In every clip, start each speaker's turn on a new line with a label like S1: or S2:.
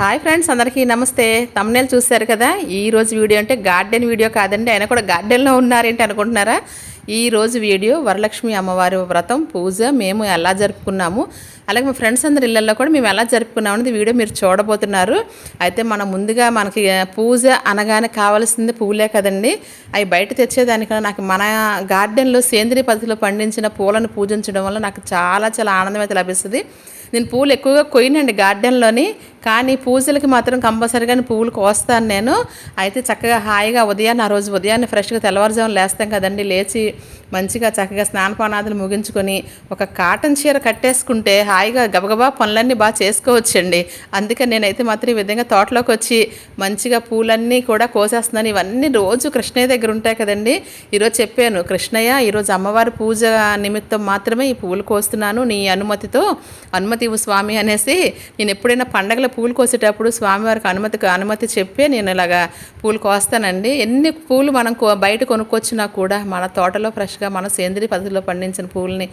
S1: Hi friends అందరికీ నమస్తే. Thumbnail చూశారు కదా? ఈ రోజు వీడియో అంటే గార్డెన్ వీడియో కాదండి. ఆయన కూడా గార్డెన్లో ఉన్నారేంటి అనుకుంటున్నారా? ఈ రోజు వీడియో వరలక్ష్మి అమ్మవారి వ్రతం పూజ మేము ఎలా జరుపుకున్నాము. అలాగే మా ఫ్రెండ్స్ అందరి ఇళ్ళల్లో కూడా మేము ఎలా జరుపుకున్నాం అనేది వీడియో మీరు చూడబోతున్నారు. అయితే మనం ముందుగా మనకి పూజ అనగానే కావాల్సింది పువ్వులే కదండి. అవి బయట తెచ్చేదానికన్నా నాకు మన గార్డెన్లో సేంద్రియ పద్ధతిలో పండించిన పూలను పూజించడం వల్ల నాకు చాలా చాలా ఆనందం అయితే లభిస్తుంది. నేను పూలు ఎక్కువగా కొయ్యనండి గార్డెన్లోని. కానీ పూజలకి మాత్రం కంపల్సరీగా పువ్వులు కోస్తాను నేను. అయితే చక్కగా హాయిగా ఉదయాన్నే ఆ రోజు ఉదయాన్నే ఫ్రెష్గా తెల్లవారుజామున లేస్తాం కదండి. లేచి మంచిగా చక్కగా స్నానపానాదులు ముగించుకొని ఒక కాటన్ చీర కట్టేసుకుంటే హాయిగా గబగబా పనులన్నీ బాగా చేసుకోవచ్చండి. అందుకే నేనైతే మాత్రం ఈ విధంగా తోటలోకి వచ్చి మంచిగా పూలన్నీ కూడా కోసేస్తున్నాను. ఇవన్నీ రోజు కృష్ణయ్య దగ్గర ఉంటాయి కదండి. ఈరోజు చెప్పాను కృష్ణయ్య ఈరోజు అమ్మవారి పూజ నిమిత్తం మాత్రమే ఈ పువ్వులు కోస్తున్నాను. నీ అనుమతితో అనుమతి ఇవ్వు స్వామి అనేసి నేను ఎప్పుడైనా పండగల పూలు కోసేటప్పుడు స్వామివారికి అనుమతికి అనుమతి చెప్పే నేను ఇలాగా పూలు కోస్తానండి. ఎన్ని పూలు మనం కో- బయట కొనుక్కొచ్చినా కూడా మన తోటలో ఫ్రెష్గా మన సేంద్రియ పద్ధతిలో పండించిన పూలని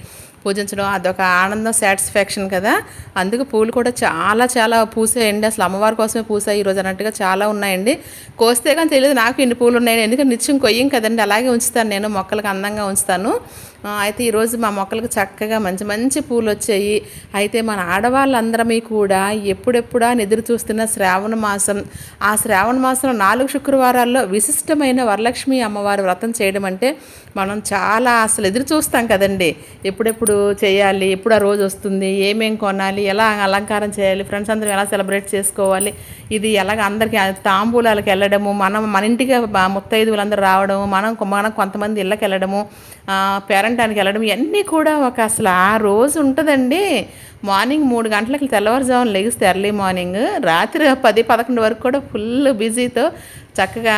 S1: పూజించడం అదొక ఆనందం సాటిస్ఫాక్షన్ కదా. అందుకు పూలు కూడా చాలా చాలా పూసాయండి. అసలు అమ్మవారి కోసమే పూసాయి ఈరోజు అన్నట్టుగా చాలా ఉన్నాయండి. కోస్తే కానీ తెలియదు నాకు ఇన్ని పూలు ఉన్నాయని. ఎందుకంటే నిత్యం కొయ్యం కదండి. అలాగే ఉంచుతాను నేను మొక్కలకు అందంగా ఉంచుతాను. అయితే ఈరోజు మా మొక్కలకు చక్కగా మంచి మంచి పూలు వచ్చాయి. అయితే మన ఆడవాళ్ళందరమీ కూడా ఎప్పుడెప్పుడా ఎదురు చూస్తున్న శ్రావణ మాసం. ఆ శ్రావణ మాసంలో నాలుగు శుక్రవారాల్లో విశిష్టమైన వరలక్ష్మి అమ్మవారి వ్రతం చేయడం అంటే మనం చాలా అసలు ఎదురు చూస్తాం కదండి. ఎప్పుడెప్పుడు చేయాలి ఎప్పుడు ఆ రోజు వస్తుంది ఏమేం కొనాలి ఎలా అలంకారం చేయాలి ఫ్రెండ్స్ అందరం ఎలా సెలబ్రేట్ చేసుకోవాలి ఇది ఎలాగ అందరికీ తాంబూలాలకు వెళ్ళడము మనం మన ఇంటికి ముత్తైదువులందరూ రావడము మనం మనం కొంతమంది ఇళ్ళకి వెళ్ళడము పేరంటానికి వెళ్ళడం ఇవన్నీ కూడా ఒక అసలు ఆ రోజు ఉంటుందండి. మార్నింగ్ మూడు గంటలకు తెల్లవారుజామున లెగిస్తే ఎర్లీ మార్నింగ్ రాత్రి పది పదకొండు వరకు కూడా ఫుల్ బిజీతో చక్కగా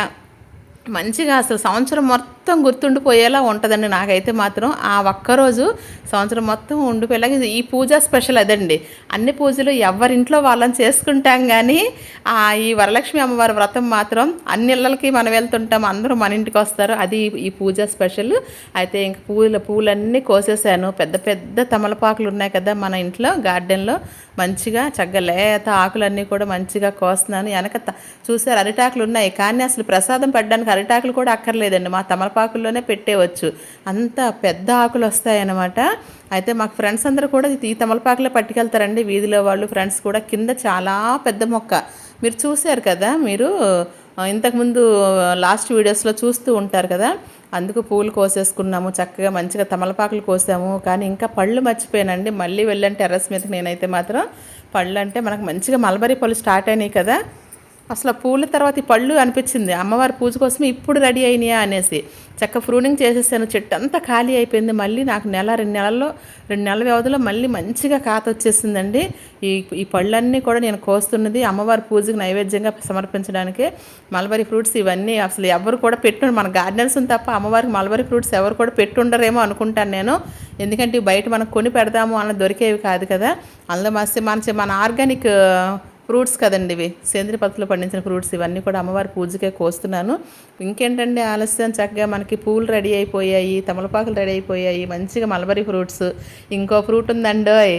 S1: మంచిగా అసలు సంవత్సరం మొత్తం గుర్తుండిపోయేలా ఉంటుందండి నాకైతే మాత్రం. ఆ ఒక్కరోజు సంవత్సరం మొత్తం ఉండిపోయేలాగా ఈ పూజ స్పెషల్ అదండి. అన్ని పూజలు ఎవరింట్లో వాళ్ళని చేసుకుంటాం కానీ ఆ ఈ వరలక్ష్మి అమ్మవారి వ్రతం మాత్రం అన్ని ఇళ్ళకి మనం వెళ్తుంటాం అందరూ మన ఇంటికి వస్తారు. అది ఈ పూజ స్పెషల్. అయితే ఇంక పూల పూలన్నీ కోసేసాను. పెద్ద పెద్ద తమలపాకులు ఉన్నాయి కదా మన ఇంట్లో గార్డెన్లో. మంచిగా చక్కగా లేత ఆకులన్నీ కూడా మంచిగా కోస్తున్నాను. వెనక చూసారు అరిటాకులు ఉన్నాయి. కానీ అసలు ప్రసాదం పెట్టడానికి అరిటాకులు కూడా అక్కర్లేదండి. మా తమలపాకుల్లోనే పెట్టేవచ్చు. అంత పెద్ద ఆకులు వస్తాయన్నమాట. అయితే మాకు ఫ్రెండ్స్ అందరూ కూడా ఈ తమలపాకులే పట్టుకెళ్తారండి. వీధిలో వాళ్ళు ఫ్రెండ్స్ కూడా కింద చాలా పెద్ద మొక్క. మీరు చూశారు కదా మీరు ఇంతకుముందు లాస్ట్ వీడియోస్లో చూస్తూ ఉంటారు కదా. అందుకు పూలు కోసేసుకున్నాము చక్కగా మంచిగా తమలపాకులు కోసాము. కానీ ఇంకా పళ్ళు మర్చిపోయానండి. మళ్ళీ వెళ్ళాను టెర్రస్ మీదకి. నేనైతే మాత్రం పళ్ళు అంటే మనకు మంచిగా మలబరీ పళ్ళు స్టార్ట్ అయినాయి కదా. అసలు పూల తర్వాత ఈ పళ్ళు అనిపించింది. అమ్మవారి పూజ కోసం ఇప్పుడు రెడీ అయినాయా అనేసి. చక్క ఫ్రూనింగ్ చేసేసాను. చెట్టు అంతా ఖాళీ అయిపోయింది. మళ్ళీ నాకు నెల రెండు నెలల్లో రెండు నెలల వ్యవధిలో మళ్ళీ మంచిగా కాత వచ్చేసిందండి. ఈ ఈ పళ్ళన్నీ కూడా నేను కోస్తున్నది అమ్మవారి పూజకి నైవేద్యంగా సమర్పించడానికి. మల్బరీ ఫ్రూట్స్ ఇవన్నీ అసలు ఎవరు కూడా పెట్టు మన గార్డెన్స్ తప్ప అమ్మవారికి మల్బరీ ఫ్రూట్స్ ఎవరు కూడా పెట్టుండరేమో అనుకుంటాను నేను. ఎందుకంటే ఇవి బయట మనం కొని పెడదాము అన్న దొరికేవి కాదు కదా. అందులో మస్తు మన మన ఆర్గానిక్ ఫ్రూట్స్ కదండి ఇవి. సేంద్రియ పద్ధతిలో పండించిన ఫ్రూట్స్ ఇవన్నీ కూడా అమ్మవారి పూజకే కోస్తున్నాను. ఇంకేంటండి ఆలస్యం చక్కగా మనకి పూలు రెడీ అయిపోయాయి తమలపాకులు రెడీ అయిపోయాయి మంచిగా మలబరీ ఫ్రూట్స్. ఇంకో ఫ్రూట్ ఉందండోయ్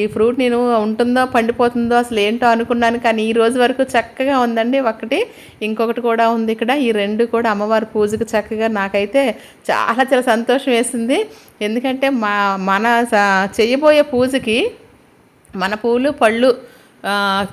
S1: ఈ ఫ్రూట్ నేను ఉంటుందో పండిపోతుందో అసలు ఏంటో అనుకున్నాను కానీ ఈ రోజు వరకు చక్కగా ఉందండి ఒకటి. ఇంకొకటి కూడా ఉంది ఇక్కడ. ఈ రెండు కూడా అమ్మవారి పూజకు చక్కగా నాకైతే చాలా చాలా సంతోషం వేసింది. ఎందుకంటే మా మన చేయబోయే పూజకి మన పూలు పళ్ళు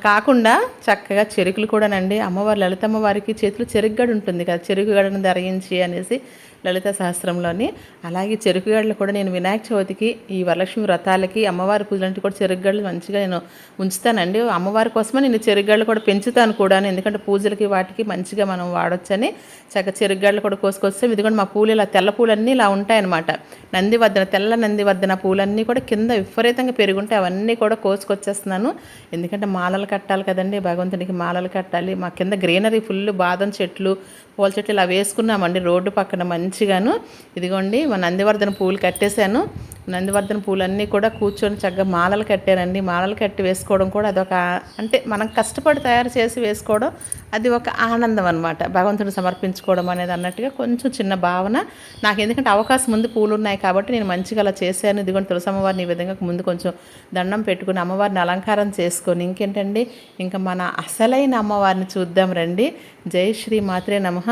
S1: కాకుండా చక్కగా చెరుకులు కూడానండి. అమ్మవారి లలితమ్మ వారికి చేతిలో చెరుకుగడ ఉంటుంది కదా చెరుకుగడను ధరించి అనేసి లలిత సహస్రంలోని. అలాగే చెరుకుగడలు కూడా నేను వినాయక చవితికి ఈ వరలక్ష్మి వ్రతాలకి అమ్మవారి పూజలంటే కూడా చెరుకుగడలు మంచిగా నేను ఉంచుతానండి. అమ్మవారి కోసమే నేను చెరుకుగడలు కూడా పెంచుతాను కూడా ఎందుకంటే పూజలకి వాటికి మంచిగా మనం వాడొచ్చని. చక్కగా చెరుకుగడలు కూడా కోసుకొస్తే ఇదిగోండి మా పూలు ఇలా తెల్ల పూలన్నీ ఇలా ఉంటాయన్నమాట. నందివర్ధన తెల్ల నందివర్ధన పూలన్నీ కూడా కింద విపరీతంగా పెరుగుంటాయి. అవన్నీ కూడా కోసుకొచ్చేస్తున్నాను. ఎందుకంటే మాలలు కట్టాలి కదండి. భగవంతునికి మాలలు కట్టాలి. మా కింద గ్రీనరీ ఫుల్ బాదం చెట్లు పూల చెట్లు ఇలా వేసుకున్నామండి. రోడ్డు పక్కన మంచిగాను. ఇదిగోండి మన నందివర్ధన పూలు కట్టేశాను. నందివర్ధన పూలన్నీ కూడా కూర్చొని చక్కగా మాలలు కట్టారండి. మాలలు కట్టి వేసుకోవడం కూడా అదొక అంటే మనం కష్టపడి తయారు చేసి వేసుకోవడం అది ఒక ఆనందం అనమాట భగవంతుని సమర్పించుకోవడం అనేది అన్నట్టుగా కొంచెం చిన్న భావన. నాకు ఎందుకంటే అవకాశం ముందు పూలు ఉన్నాయి కాబట్టి నేను మంచిగా అలా చేశాను. ఇదిగోండి తులసి అమ్మవారిని ఈ విధంగా ముందు కొంచెం దండం పెట్టుకుని అమ్మవారిని అలంకారం చేసుకొని ఇంకేంటండి? ఇంకా మన అసలైన అమ్మవారిని చూద్దాం రండి. జై శ్రీ మాత్రే నమః.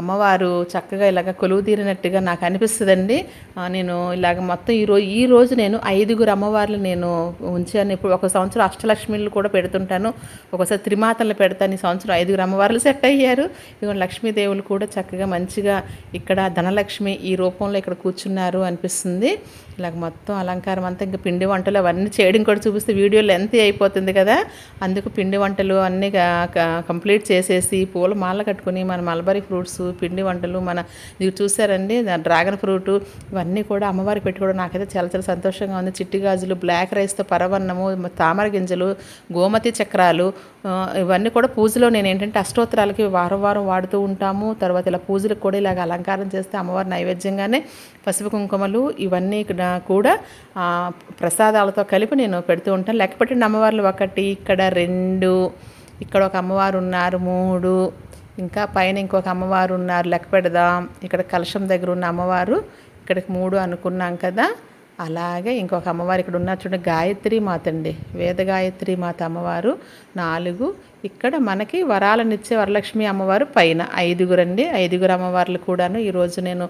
S1: అమ్మవారు చక్కగా ఇలాగ కొలువు తీరినట్టుగా నాకు అనిపిస్తుందండి. నేను ఇలాగ మొత్తం ఈ రోజు ఈ రోజు నేను ఐదుగురు అమ్మవార్లు నేను ఉంచాను. ఇప్పుడు ఒక సంవత్సరం అష్టలక్ష్మిలు కూడా పెడుతుంటాను. ఒకసారి త్రిమాతలు పెడతాను. ఈ సంవత్సరం ఐదుగురు అమ్మవార్లు సెట్ అయ్యారు. ఇదిగో లక్ష్మీదేవులు కూడా చక్కగా మంచిగా ఇక్కడ ధనలక్ష్మి ఈ రూపంలో ఇక్కడ కూర్చున్నారు అనిపిస్తుంది. ఇలాగ మొత్తం అలంకారం అంతా ఇంకా పిండి వంటలు అవన్నీ చేయడం కూడా చూపిస్తే వీడియో లెంత్ అయిపోతుంది కదా. అందుకు పిండి వంటలు అన్నీ కంప్లీట్ చేసేసి పూల మాల కట్టుకుని మన మల్బరీ ఫ్రూట్స్ పిండి వంటలు మన ఇది చూసారండి? డ్రాగన్ ఫ్రూట్ ఇవన్నీ కూడా అమ్మవారికి పెట్టుకోవడం నాకైతే చాలా చాలా సంతోషంగా ఉంది. చిట్టి గాజులు బ్లాక్ రైస్తో పరవన్నము తామర గింజలు గోమతి చక్రాలు ఇవన్నీ కూడా పూజలో నేను ఏంటంటే అష్టోత్తరాలకి వారం వారం వాడుతూ ఉంటాము. తర్వాత ఇలా పూజలకు కూడా ఇలాగ అలంకారం చేస్తే అమ్మవారి నైవేద్యంగానే పసుపు కుంకుమలు ఇవన్నీ కూడా ప్రసాదాలతో కలిపి నేను పెడుతూ ఉంటాను. లేకపోతే అమ్మవార్లు ఒకటి ఇక్కడ రెండు ఇక్కడ ఒక అమ్మవారు ఉన్నారు మూడు ఇంకా పైన ఇంకొక అమ్మవారు ఉన్నారు లెక్క పెడదాం. ఇక్కడ కలశం దగ్గర ఉన్న అమ్మవారు ఇక్కడికి మూడు అనుకున్నాం కదా. అలాగే ఇంకొక అమ్మవారు ఇక్కడ ఉన్న చూడండి గాయత్రి మాత అండి వేద గాయత్రి మాత అమ్మవారు. నాలుగు ఇక్కడ మనకి వరాలనిచ్చే వరలక్ష్మి అమ్మవారు పైన ఐదుగురు అండి. ఐదుగురు అమ్మవార్లు కూడాను ఈరోజు నేను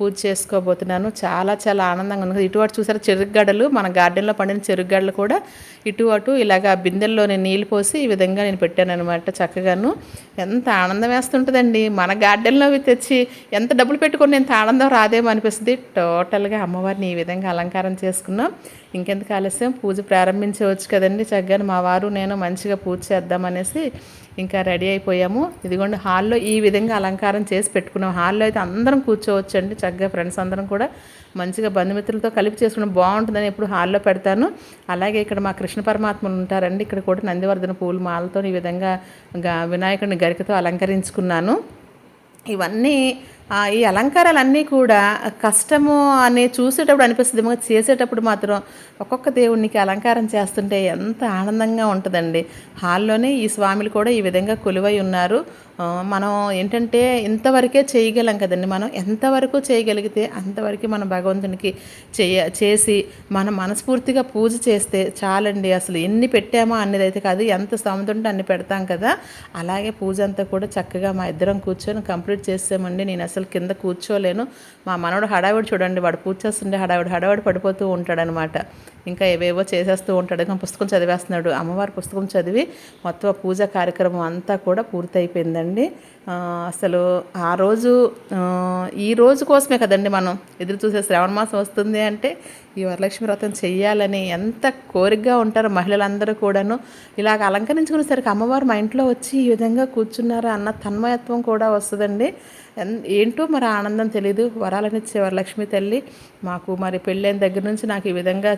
S1: పూజ చేసుకోబోతున్నాను. చాలా చాలా ఆనందంగా ఉంది. ఇటువంటి చూసారా చెరుకుగడ్డలు మన గార్డెన్లో పండిన చెరుకుగడ్డలు కూడా ఇటు అటు ఇలాగ బిందెల్లో నేను నీళ్ళు పోసి ఈ విధంగా నేను పెట్టాను అనమాట చక్కగాను. ఎంత ఆనందం వేస్తుంటుందండి. మన గార్డెన్లో అవి తెచ్చి ఎంత డబ్బులు పెట్టుకొని ఎంత ఆనందం రాదేమో అనిపిస్తుంది. టోటల్గా అమ్మవారిని ఈ విధంగా అలంకారం చేసుకున్నాం. ఇంకెందుకు ఆలస్యం? పూజ ప్రారంభించవచ్చు కదండి చక్కగా మా వారు నేను మంచిగా పూజ చేద్దామనేసి ఇంకా రెడీ అయిపోయాము. ఇదిగోండి హాల్లో ఈ విధంగా అలంకారం చేసి పెట్టుకున్నాం. హాల్లో అయితే అందరం కూర్చోవచ్చండి. చక్కగా ఫ్రెండ్స్ అందరం కూడా మంచిగా బంధుమిత్రులతో కలిపి చేసుకున్నాం బాగుంటుందని ఎప్పుడు హాల్లో పెడతాను. అలాగే ఇక్కడ మా కృష్ణ పరమాత్మలు ఉంటారండి. ఇక్కడ కూడా నందివర్ధన పూలు మాలతో ఈ విధంగా వినాయకుడిని గరికతో అలంకరించుకున్నాను. ఇవన్నీ ఈ అలంకారాలన్నీ కూడా కష్టము అని చూసేటప్పుడు అనిపిస్తుంది. చేసేటప్పుడు మాత్రం ఒక్కొక్క దేవునికి అలంకారం చేస్తుంటే ఎంత ఆనందంగా ఉంటుందండి. హాల్లోనే ఈ స్వామిలు కూడా ఈ విధంగా కొలువై ఉన్నారు. మనం ఏంటంటే ఇంతవరకే చేయగలం కదండి. మనం ఎంతవరకు చేయగలిగితే అంతవరకు మనం భగవంతునికి చేయ చేసి మనం మనస్ఫూర్తిగా పూజ చేస్తే చాలండి. అసలు ఎన్ని పెట్టామో అన్నది అయితే కాదు ఎంత స్తోమత ఉంటే అన్ని పెడతాం కదా. అలాగే పూజ అంతా కూడా చక్కగా మా ఇద్దరం కూర్చొని కంప్లీట్ చేసామండి నేను అసలు కింద కూర్చోలేను. మా మనవడు హడావిడి చూడండి వాడు పూజ చేస్తుంటే హడావిడి హడావిడి పడిపోతూ ఉంటాడనమాట. ఇంకా ఏవేవో చేసేస్తూ ఉంటాడు. ఇంకా పుస్తకం చదివేస్తున్నాడు. అమ్మవారి పుస్తకం చదివి మొత్తం పూజ కార్యక్రమం అంతా కూడా పూర్తయిపోయిందండి. అసలు ఆ రోజు ఈ రోజు కోసమే కదండి మనం ఎదురు చూసే శ్రావణ మాసం వస్తుంది అంటే ఈ వరలక్ష్మి వ్రతం చెయ్యాలని ఎంత కోరికగా ఉంటారు మహిళలందరూ కూడాను. ఇలాగ అలంకరించుకునేసరికి అమ్మవారు మా ఇంట్లో వచ్చి ఈ విధంగా కూర్చున్నారా అన్న తన్మయత్వం కూడా వస్తుందండి. ఏంటో మరి ఆనందం తెలియదు వరాలనిచ్చే వరలక్ష్మి తల్లి మాకు మరి పెళ్ళైన దగ్గర నుంచి నాకు ఈ విధంగా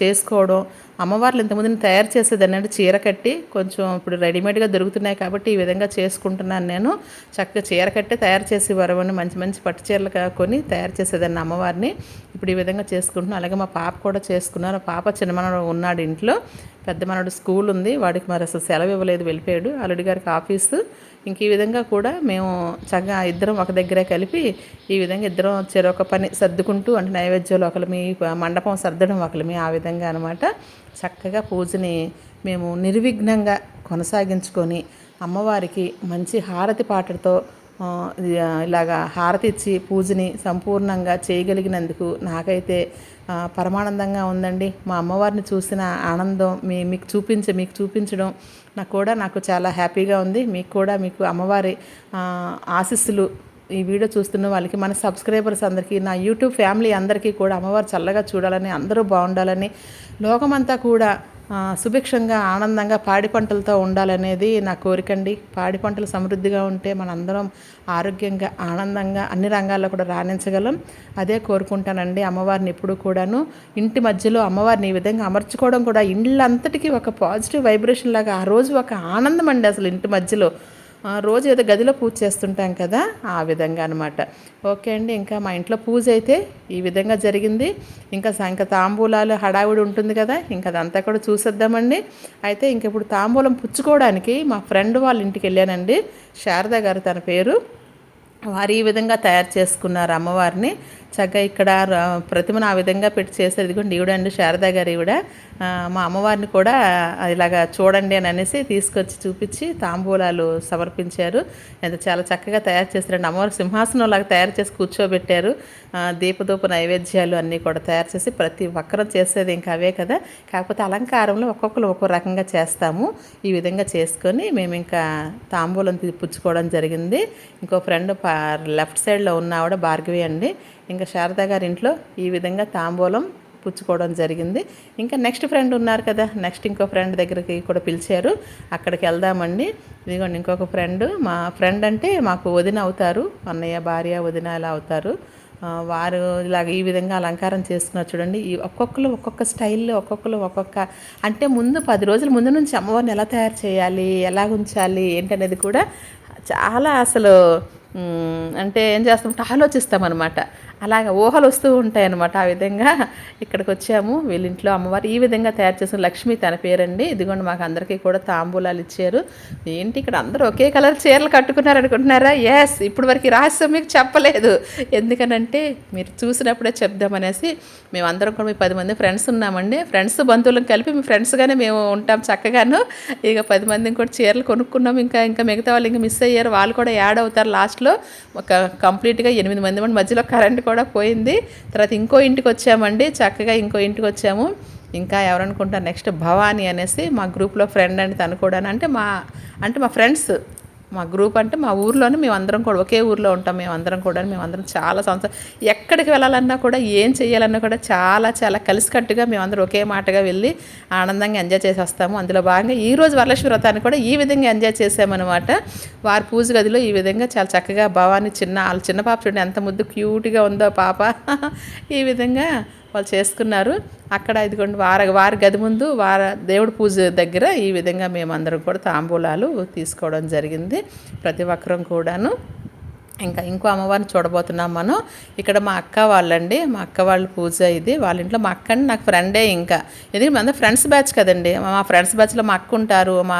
S1: చేసుకోవడం అమ్మవార్లు ఇంతకుముందు నేను తయారు చేసేదాన్ని అంటే చీర కట్టి కొంచెం ఇప్పుడు రెడీమేడ్గా దొరుకుతున్నాయి కాబట్టి ఈ విధంగా చేసుకుంటున్నాను నేను. చక్కగా చీర కట్టి తయారు చేసేవారు వరవని మంచి మంచి పట్టు చీరలు కొని తయారు చేసేదాన్ని అమ్మవారిని. ఇప్పుడు ఈ విధంగా చేసుకుంటున్నాను అలాగే మా పాప కూడా చేసుకున్నారు. పాప చిన్నమనడు ఉన్నాడు ఇంట్లో. పెద్ద మనడు స్కూల్ ఉంది. వాడికి మరి అసలు సెలవు ఇవ్వలేదు వెళ్ళిపోయాడు. అల్లుడి గారికి ఆఫీసు. ఇంక ఈ విధంగా కూడా మేము చక్కగా ఇద్దరం ఒక దగ్గరే కలిపి ఈ విధంగా ఇద్దరం చెరొక పని సర్దుకుంటూ అంటే నైవేద్యాలు ఒకరిమి మండపం సర్దడం ఒకరిమి ఆ విధంగా అనమాట చక్కగా పూజని మేము నిర్విఘ్నంగా కొనసాగించుకొని అమ్మవారికి మంచి హారతి పాటలతో ఇలాగా హారతి ఇచ్చి పూజని సంపూర్ణంగా చేయగలిగినందుకు నాకైతే పరమానందంగా ఉందండి. మా అమ్మవారిని చూసిన ఆనందం మీ మీకు చూపించ మీకు చూపించడం నాకు కూడా నాకు చాలా హ్యాపీగా ఉంది. మీకు కూడా మీకు అమ్మవారి ఆశీస్సులు ఈ వీడియో చూస్తున్న వాళ్ళకి మన సబ్స్క్రైబర్స్ అందరికీ నా యూట్యూబ్ ఫ్యామిలీ అందరికీ కూడా అమ్మవారు చల్లగా చూడాలని అందరూ బాగుండాలని లోకమంతా కూడా సుభిక్షంగా ఆనందంగా పాడి పంటలతో ఉండాలనేది నా కోరికండి పాడి పంటలు సమృద్ధిగా ఉంటే మనందరం ఆరోగ్యంగా ఆనందంగా అన్ని రంగాల్లో కూడా రాణించగలం. అదే కోరుకుంటానండి అమ్మవారిని ఎప్పుడు కూడాను. ఇంటి మధ్యలో అమ్మవారిని ఈ విధంగా అమర్చుకోవడం కూడా ఇళ్ళంతటికీ ఒక పాజిటివ్ వైబ్రేషన్ లాగా ఆ రోజు ఒక ఆనందం అండి అసలు ఇంటి మధ్యలో. రోజు ఏదో గదిలో పూజ చేస్తుంటాం కదా ఆ విధంగా అనమాట ఓకే అండి ఇంకా మా ఇంట్లో పూజ అయితే ఈ విధంగా జరిగింది. ఇంకా ఇంకా తాంబూలాలు హడావిడి ఉంటుంది కదా ఇంకా అదంతా కూడా చూసేద్దామండి. అయితే ఇంక ఇప్పుడు తాంబూలం పుచ్చుకోవడానికి మా ఫ్రెండ్ వాళ్ళ ఇంటికి వెళ్ళానండి. శారద గారు తన పేరు. వారు ఈ విధంగా తయారు చేసుకున్నారు అమ్మవారిని. చక్కగా ఇక్కడ ప్రతిమను ఆ విధంగా పెట్టి చేశారు. ఇదిగోండి ఈవిడండి శారదా గారు ఈవిడ. మా అమ్మవారిని కూడా ఇలాగా చూడండి అని అనేసి తీసుకొచ్చి చూపించి తాంబూలాలు సమర్పించారు. ఎంత చాలా చక్కగా తయారు చేశారండి. అమ్మవారి సింహాసనం లాగా తయారు చేసి కూర్చోబెట్టారు. దీపదూప నైవేద్యాలు అన్నీ కూడా తయారు చేసి ప్రతి ఒక్కరూ చేసేది ఇంకా అవే కదా. కాకపోతే అలంకారంలో ఒక్కొక్కరు ఒక్కో రకంగా చేస్తాము. ఈ విధంగా చేసుకొని మేము ఇంకా తాంబూలం పుచ్చుకోవడం జరిగింది. ఇంకో ఫ్రెండ్ లెఫ్ట్ సైడ్లో ఉన్న ఆవిడ భార్గవి అండి. ఇంకా శారదా గారి ఇంట్లో ఈ విధంగా తాంబూలం పుచ్చుకోవడం జరిగింది. ఇంకా నెక్స్ట్ ఫ్రెండ్ ఉన్నారు కదా నెక్స్ట్ ఇంకో ఫ్రెండ్ దగ్గరికి కూడా పిలిచారు. అక్కడికి వెళ్దామండి. ఇదిగోండి ఇంకొక ఫ్రెండ్. మా ఫ్రెండ్ అంటే మాకు వదిన అవుతారు. అన్నయ్య భార్య వదిన ఇలా అవుతారు. వారు ఇలాగ ఈ విధంగా అలంకారం చేసుకున్నారు చూడండి. ఈ ఒక్కొక్కరు ఒక్కొక్క స్టైల్లో ఒక్కొక్కరు ఒక్కొక్క అంటే ముందు పది రోజుల ముందు నుంచి అమ్మవారిని ఎలా తయారు చేయాలి ఎలా ఉంచాలి ఏంటనేది కూడా చాలా అసలు అంటే ఏం చేస్తామంటే ఆలోచిస్తామన్నమాట. అలాగ ఊహలు వస్తూ ఉంటాయి అనమాట ఆ విధంగా ఇక్కడికి వచ్చాము వీళ్ళ ఇంట్లో అమ్మవారు ఈ విధంగా తయారు చేసిన లక్ష్మి తన పేరండి. ఇదిగోండి మాకు అందరికీ కూడా తాంబూలాలు ఇచ్చారు. ఏంటి ఇక్కడ అందరూ ఒకే కలర్ చీరలు కట్టుకున్నారు అనుకుంటున్నారా? ఎస్ ఇప్పుడు వరకు రహస్యం మీకు చెప్పలేదు. ఎందుకనంటే మీరు చూసినప్పుడే చెప్దామనేసి మేమందరం కూడా మీ పది మంది ఫ్రెండ్స్ ఉన్నామండి. ఫ్రెండ్స్ బంధువులను కలిపి మీ ఫ్రెండ్స్గానే మేము ఉంటాం చక్కగాను. ఇక పది మంది కూడా చీరలు కొనుక్కున్నాం. ఇంకా ఇంకా మిగతా వాళ్ళు ఇంకా మిస్ అయ్యారు. వాళ్ళు కూడా యాడ్ అవుతారు లాస్ట్లో ఒక కంప్లీట్గా ఎనిమిది మంది మంది మధ్యలో కరెంట్ కూడా పోయింది. తర్వాత ఇంకో ఇంటికి వచ్చామండి. చక్కగా ఇంకో ఇంటికి వచ్చాము. ఇంకా ఎవరనుకుంటారు నెక్స్ట్ భవానీ అనేసి మా గ్రూప్లో ఫ్రెండ్ అండి తను కూడా అంటే మా అంటే మా ఫ్రెండ్స్ మా గ్రూప్ అంటే మా ఊర్లోనే మేము అందరం కూడా ఒకే ఊర్లో ఉంటాం మేము అందరం కూడా మేము అందరం చాలా సంవత్సరం ఎక్కడికి వెళ్ళాలన్నా కూడా ఏం చేయాలన్నా కూడా చాలా చాలా కలిసికట్టుగా మేమందరం ఒకే మాటగా వెళ్ళి ఆనందంగా ఎంజాయ్ చేసి వస్తాము అందులో భాగంగా ఈ రోజు వరలక్ష్మి వ్రతాన్ని కూడా ఈ విధంగా ఎంజాయ్ చేసామన్నమాట. వారి పూజ గదిలో ఈ విధంగా చాలా చక్కగా భవాని చిన్న వాళ్ళ చిన్న పాప చూడండి ఎంత ముద్దు క్యూట్గా ఉందో పాప. ఈ విధంగా వాళ్ళు చేసుకున్నారు. అక్కడ ఇదిగోండి వార వారి గది ముందు వార దేవుడి పూజ దగ్గర ఈ విధంగా మేమందరం కూడా తాంబూలాలు తీసుకోవడం జరిగింది. ప్రతి ఒక్కరం కూడాను. ఇంకా ఇంకో అమ్మవారిని చూడబోతున్నాం మనం. ఇక్కడ మా అక్క వాళ్ళండి. మా అక్క వాళ్ళ పూజ ఇది. వాళ్ళ ఇంట్లో మా అక్క నాకు ఫ్రెండే ఇంకా. ఎందుకంటే మేము ఫ్రెండ్స్ బ్యాచ్ కదండి. మా ఫ్రెండ్స్ బ్యాచ్లో మా అక్క ఉంటారు మా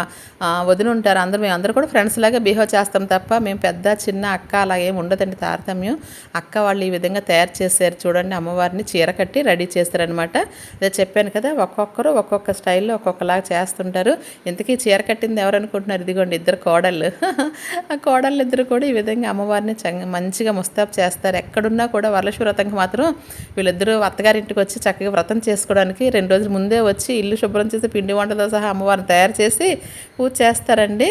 S1: వదిన ఉంటారు. అందరూ మేము అందరూ కూడా ఫ్రెండ్స్ లాగా బిహేవ్ చేస్తాం తప్ప మేము పెద్ద చిన్న అక్క అలా ఏం ఉండదండి తారతమ్యం. అక్క వాళ్ళు ఈ విధంగా తయారు చేశారు చూడండి అమ్మవారిని. చీర కట్టి రెడీ చేస్తారనమాట అదే చెప్పాను కదా ఒక్కొక్కరు ఒక్కొక్క స్టైల్లో ఒక్కొక్కలాగా చేస్తుంటారు. ఇంతకీ చీర కట్టింది ఎవరు అనుకుంటున్నారు ఇదిగోండి ఇద్దరు కోడళ్ళు. ఆ కోడళ్ళు ఇద్దరు కూడా ఈ విధంగా అమ్మవారిని చంగ మంచిగా ముస్తాబ్ చేస్తారు. ఎక్కడున్నా కూడా వరలక్ష్మి వ్రతంకి మాత్రం వీళ్ళిద్దరూ అత్తగారింటికి వచ్చి చక్కగా వ్రతం చేసుకోవడానికి రెండు రోజుల ముందే వచ్చి ఇల్లు శుభ్రం చేసి పిండి వంటలతో సహా అమ్మవారిని తయారు చేసి పూజ చేస్తారండి.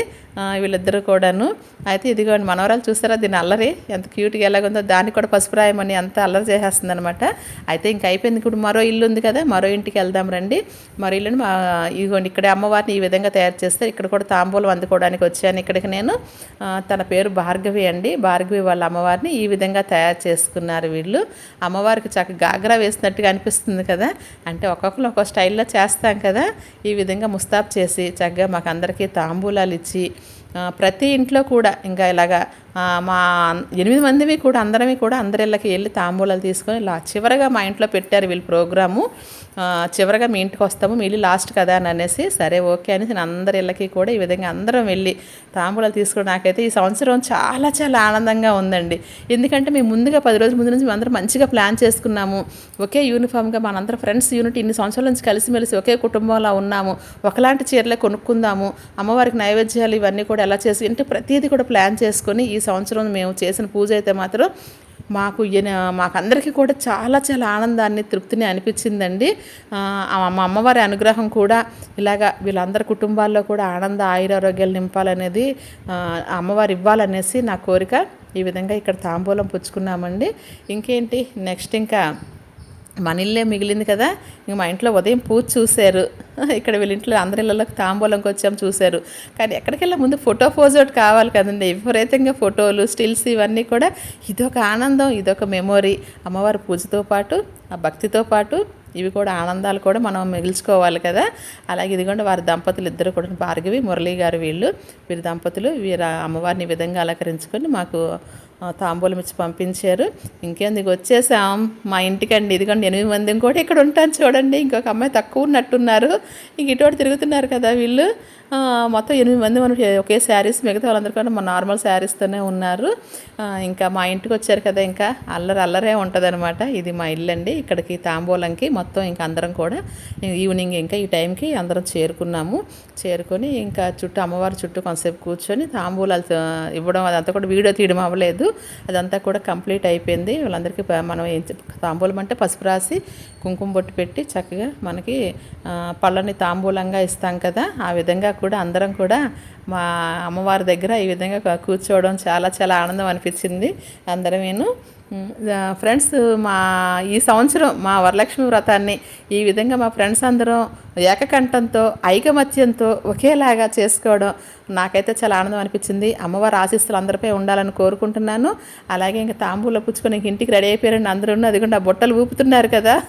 S1: వీళ్ళిద్దరూ కూడాను. అయితే ఇదిగోండి మనవరాలు చూస్తారా దీని అల్లరి? ఎంత క్యూట్గా ఎలాగుందో. దానికి కూడా పసుపు రాయమని అంత అల్లరి చేసేస్తుంది అనమాట అయితే ఇంక అయిపోయింది ఇప్పుడు మరో ఇల్లు ఉంది కదా మరో ఇంటికి వెళ్దాం రండి. మరో ఇల్లుని మా ఇదిగోండి ఇక్కడే అమ్మవారిని ఈ విధంగా తయారు చేస్తారు. ఇక్కడ కూడా తాంబూలం అందుకోవడానికి వచ్చాను ఇక్కడికి నేను. తన పేరు భార్గవి అండి. భార్గవి వాళ్ళ అమ్మవారిని ఈ విధంగా తయారు చేసుకున్నారు వీళ్ళు. అమ్మవారికి చక్కగా గాగ్రా వేసినట్టుగా అనిపిస్తుంది కదా. అంటే ఒక్కొక్కరు ఒక్కొక్క స్టైల్లో చేస్తాం కదా. ఈ విధంగా ముస్తాబ్ చేసి చక్కగా మాకు అందరికీ తాంబూలాలు ఇచ్చి ప్రతి ఇంట్లో కూడా ఇంకా ఇలాగా మా ఎనిమిది మందివి కూడా అందరమీ కూడా అందరిళ్ళకి వెళ్ళి తాంబూలాలు తీసుకొని ఇలా చివరగా మా ఇంట్లో పెట్టారు వీళ్ళు ప్రోగ్రాము. చివరగా మీ ఇంటికి వస్తాము మీ లాస్ట్ కదా అని అనేసి సరే ఓకే అనేసి నేను అందరి ఇళ్ళకి కూడా ఈ విధంగా అందరం వెళ్ళి తాంబూలాలు తీసుకొని నాకైతే ఈ సంవత్సరం చాలా చాలా ఆనందంగా ఉందండి. ఎందుకంటే మేము ముందుగా పది రోజుల ముందు నుంచి మేము అందరం మంచిగా ప్లాన్ చేసుకున్నాము. ఒకే యూనిఫామ్గా మనందరం ఫ్రెండ్స్ యూనిట్ ఇన్ని సంవత్సరాల నుంచి కలిసిమెలిసి ఒకే కుటుంబంలో ఉన్నాము. ఒకలాంటి చీరలే కొనుక్కుందాము. అమ్మవారికి నైవేద్యాలు ఇవన్నీ కూడా ఎలా చేసి అంటే ప్రతిదీ కూడా ప్లాన్ చేసుకొని ఈ సంవత్సరం మేము చేసిన పూజ అయితే మాత్రం మాకు ఎన- మాకందరికీ కూడా చాలా చాలా ఆనందాన్ని తృప్తిని అనిపించిందండి. మా అమ్మవారి అనుగ్రహం కూడా ఇలాగా వీళ్ళందరి కుటుంబాల్లో కూడా ఆనంద ఆయురారోగ్యాలు నింపాలనేది అమ్మవారు ఇవ్వాలనేసి నా కోరిక. ఈ విధంగా ఇక్కడ తాంబూలం పుచ్చుకున్నామండి. ఇంకేంటి నెక్స్ట్ ఇంకా మన ఇల్లే మిగిలింది కదా. ఇంక మా ఇంట్లో ఉదయం పూజ చూశారు. ఇక్కడ వీళ్ళ ఇంట్లో అందరి ఇళ్ళలోకి తాంబూలంకి వచ్చాం చూశారు. కానీ ఎక్కడికెళ్ళా ముందు ఫోటో పోజ్ ఒకటి కావాలి కదండి. విపరీతంగా ఫోటోలు స్టిల్స్ ఇవన్నీ కూడా ఇదొక ఆనందం ఇదొక మెమొరీ. అమ్మవారి పూజతో పాటు ఆ భక్తితో పాటు ఇవి కూడా ఆనందాలు కూడా మనం మిగిల్చుకోవాలి కదా. అలాగే ఇదిగోండి వారి దంపతులు ఇద్దరు కూడా భార్గవి మురళి గారు వీళ్ళు. వీరి దంపతులు వీరి అమ్మవారిని విధంగా అలంకరించుకొని మాకు తాంబూలం ఇచ్చి పంపించారు. ఇంకేందుకు వచ్చేసాం. మా ఇంటికండి ఇదిగోండి ఎనిమిది మంది కూడా ఇక్కడ ఉంటాను చూడండి. ఇంకొక అమ్మాయి తక్కువ ఉన్నట్టున్నారు. ఇంక ఇటువంటి తిరుగుతున్నారు కదా వీళ్ళు. మొత్తం ఎనిమిది మంది మనకి ఒకే శారీస్ మిగతా వాళ్ళందరూ కూడా మన నార్మల్ శారీస్తోనే ఉన్నారు. ఇంకా మా ఇంటికి వచ్చారు కదా ఇంకా అల్లరి అల్లరే ఉంటుందన్నమాట. ఇది మా ఇల్లు అండి ఇక్కడికి తాంబూలంకి మొత్తం ఇంకా అందరం కూడా ఈవినింగ్ ఇంకా ఈ టైంకి అందరం చేరుకున్నాము. చేరుకొని ఇంకా చుట్టూ అమ్మవారి చుట్టూ కొంతసేపు కూర్చొని తాంబూలాలు ఇవ్వడం అదంతా కూడా వీడియో తీయడం అవ్వలేదు. అదంతా కూడా కంప్లీట్ అయిపోయింది. వాళ్ళందరికీ మనం ఏం తాంబూలం అంటే పసుపు రాసి కుంకుమ బొట్టు పెట్టి చక్కగా మనకి పళ్ళని తాంబూలంగా ఇస్తాం కదా. ఆ విధంగా కూడా అందరం కూడా మా అమ్మవారి దగ్గర ఈ విధంగా కూర్చోవడం చాలా చాలా ఆనందం అనిపించింది. అందరం నేను ఫ్రెండ్స్ మా ఈ సంవత్సరం మా వరలక్ష్మి వ్రతాన్ని ఈ విధంగా మా ఫ్రెండ్స్ అందరం ఏకకంఠంతో ఐకమత్యంతో ఒకేలాగా చేసుకోవడం నాకైతే చాలా ఆనందం అనిపించింది. అమ్మవారి ఆశీస్సులు అందరిపై ఉండాలని కోరుకుంటున్నాను. అలాగే ఇంకా తాంబూలం పుచ్చుకొని ఇంటికి రెడీ అయిపోయారండి అందరూ. అదిగోండి ఆ బుట్టలు ఊపుతున్నారు కదా.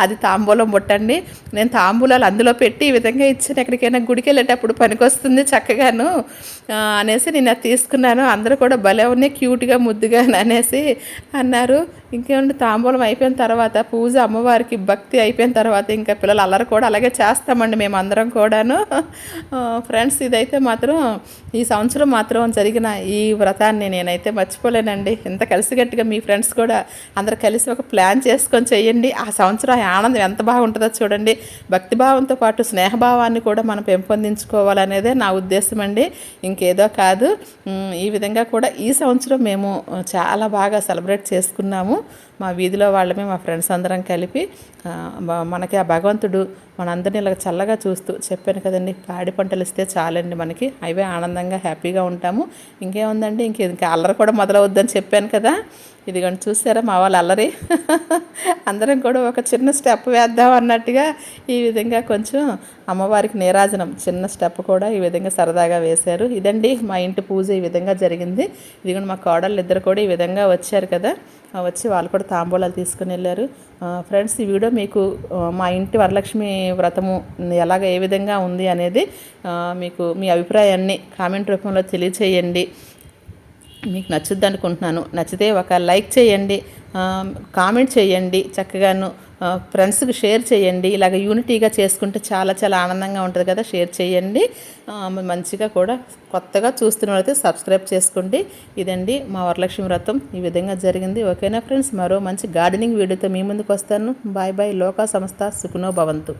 S1: అది తాంబూలం బుట్టండి. నేను తాంబూలాలు అందులో పెట్టి ఈ విధంగా ఇచ్చాను. ఎక్కడికైనా గుడికి వెళ్ళేటప్పుడు పనికొస్తుంది చక్కగాను. అనేసి నేను అది తీసుకున్నాను. అందరూ కూడా భలే ఉన్నాయి. క్యూట్గా ముద్దుగా అనేసి అన్నారు. ఇంకేమంటే తాంబూలం అయిపోయిన తర్వాత పూజ అమ్మవారికి భక్తి అయిపోయిన తర్వాత ఇంకా పిల్లలు అల్లరి కూడా అలాగే చేస్తామండి మేము అందరం కూడాను ఫ్రెండ్స్ ఇదైతే మాత్రం ఈ సంవత్సరం మాత్రం జరిగిన ఈ వ్రతాన్ని నేనైతే మర్చిపోలేనండి. ఇంత కలిసికట్టుగా మీ ఫ్రెండ్స్ కూడా అందరు కలిసి ఒక ప్లాన్ చేసుకొని చేయండి. ఆ సంవత్సరం ఆనందం ఎంత బాగుంటుందో చూడండి. భక్తిభావంతో పాటు స్నేహభావాన్ని కూడా మనం పెంపొందించుకోవాలనేదే నా ఉద్దేశం అండి. ఇంకేదో కాదు. ఈ విధంగా కూడా ఈ సంవత్సరం మేము చాలా బాగా సెలబ్రేట్ చేసుకున్నాము. మా వీధిలో వాళ్ళమే మా ఫ్రెండ్స్ అందరం కలిపి మనకి ఆ భగవంతుడు మనందరినీ ఇలా చల్లగా చూస్తూ చెప్పాను కదండి పాడి పంటలు ఇస్తే చాలండి మనకి అవే ఆనందంగా హ్యాపీగా ఉంటాము. ఇంకేముందండి ఇంక ఇంకా అల్లరి కూడా మొదలవద్దని చెప్పాను కదా. ఇదిగోండి చూసారా మా వాళ్ళు అల్లరి? అందరం కూడా ఒక చిన్న స్టెప్ వేద్దాం అన్నట్టుగా ఈ విధంగా కొంచెం అమ్మవారికి నీరాజనం చిన్న స్టెప్ కూడా ఈ విధంగా సరదాగా వేశారు. ఇదండి మా ఇంటి పూజ ఈ విధంగా జరిగింది. ఇదిగోండి మా కోడళ్ళు ఇద్దరు కూడా ఈ విధంగా వచ్చారు కదా. వచ్చి వాళ్ళు కూడా తాంబూలాలు తీసుకుని వెళ్ళారు. ఫ్రెండ్స్ ఈ వీడియో మీకు మా ఇంటి వరలక్ష్మి వ్రతము ఎలాగ ఏ విధంగా ఉంది అనేది మీకు మీ అభిప్రాయాన్ని కామెంట్ రూపంలో తెలియచేయండి. మీకు నచ్చుద్ది అనుకుంటున్నాను. నచ్చితే ఒక లైక్ చేయండి కామెంట్ చేయండి చక్కగాను ఫ్రెండ్స్కి షేర్ చేయండి. ఇలాగ యూనిటీగా చేసుకుంటే చాలా చాలా ఆనందంగా ఉంటుంది కదా షేర్ చేయండి. మంచిగా కూడా కొత్తగా చూస్తున్న వాళ్ళైతే సబ్స్క్రైబ్ చేసుకోండి. ఇదండి మా వరలక్ష్మి వ్రతం. ఈ విధంగా జరిగింది. ఓకేనా ఫ్రెండ్స్? మరో మంచి గార్డెనింగ్ వీడియోతో మీ ముందుకు వస్తాను. Bye bye. లోకా సంస్థ సుఖనో భవంతు.